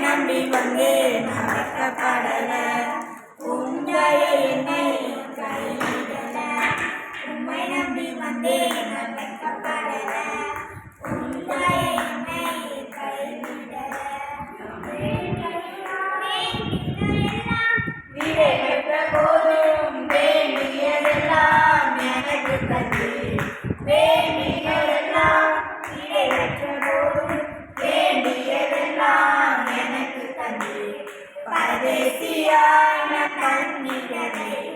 நம்பி வந்தேன் மறக்கப்படல உங்கள் என்னை கையிடல உம்மை நம்பி வந்தேன். மறக்கப்படல உங்கள் என்னை கைவிடல. வீடை பெற்ற போதும். வேண்டியதெல்லாம் எனக்கு தந்து. வேண்டிய தேசியான கண்ணியமே